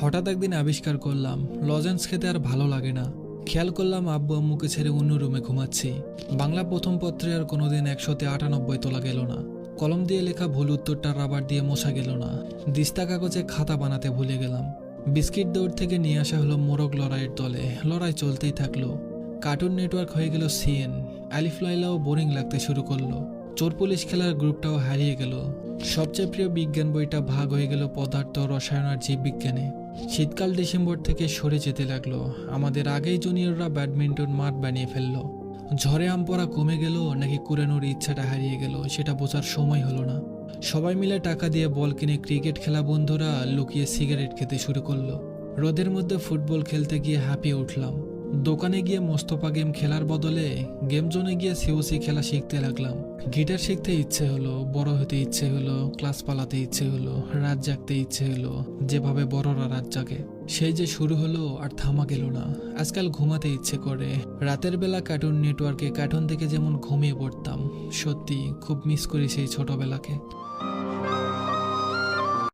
হঠাৎ একদিন আবিষ্কার করলাম, লজেন্স খেতে আর ভালো লাগে না। খেয়াল করলাম আব্বু আম্মুকে ছেড়ে অন্য রুমে ঘুমাচ্ছি। বাংলা প্রথম পত্রে আর কোনোদিন একশোতে আটানব্বই তোলা গেল না। কলম দিয়ে লেখা ভুল উত্তরটা রাবার দিয়ে মোছা গেল না। দিস্তা কাগজে খাতা বানাতে ভুলে গেলাম। বিস্কিট দৌড় থেকে নিয়ে আসা হলো মোরগ লড়াইয়ের দলে। লড়াই চলতেই থাকল। কার্টুন নেটওয়ার্ক হয়ে গেল সিএন। আলিফ লাইলাও বোরিং লাগতে শুরু করল। চোর পুলিশ খেলার গ্রুপটাও হারিয়ে গেল। সবচেয়ে প্রিয় বিজ্ঞান বইটা ভাগ হয়ে গেল পদার্থ রসায়ন আর জীববিজ্ঞানে। শীতকাল ডিসেম্বর থেকে সরে যেতে লাগল। আমাদের আগেই জুনিয়ররা ব্যাডমিন্টন মাঠ বানিয়ে ফেলল। ঝড়ে আম পড়া কমে গেল, নাকি কুড়ানোর ইচ্ছাটা হারিয়ে গেল, সেটা বোঝার সময় হলো না। সবাই মিলে টাকা দিয়ে বল কিনে ক্রিকেট খেলা বন্ধুরা লুকিয়ে সিগারেট খেতে শুরু করল। রোদের মধ্যে ফুটবল খেলতে গিয়ে হাঁপিয়ে উঠলাম। দোকানে গিয়ে মোস্তফা গেম খেলার বদলে গেম জোনে গিয়ে সিওসি খেলা শিখতে লাগলাম। গিটার শিখতে ইচ্ছে হলো, বড় হতে ইচ্ছে হলো, ক্লাস পালাতে ইচ্ছে হলো, রাত জাগতে ইচ্ছে হলো, যেভাবে বড়রা রাত জাগে। সেই যে শুরু হলো আর থামা গেল না। আজকাল ঘুমাতে ইচ্ছে করে। রাতের বেলা কার্টুন নেটওয়ার্কে কার্টুন থেকে যেমন ঘুমিয়ে পড়তাম, সত্যি খুব মিস করি সেই ছোটবেলাকে।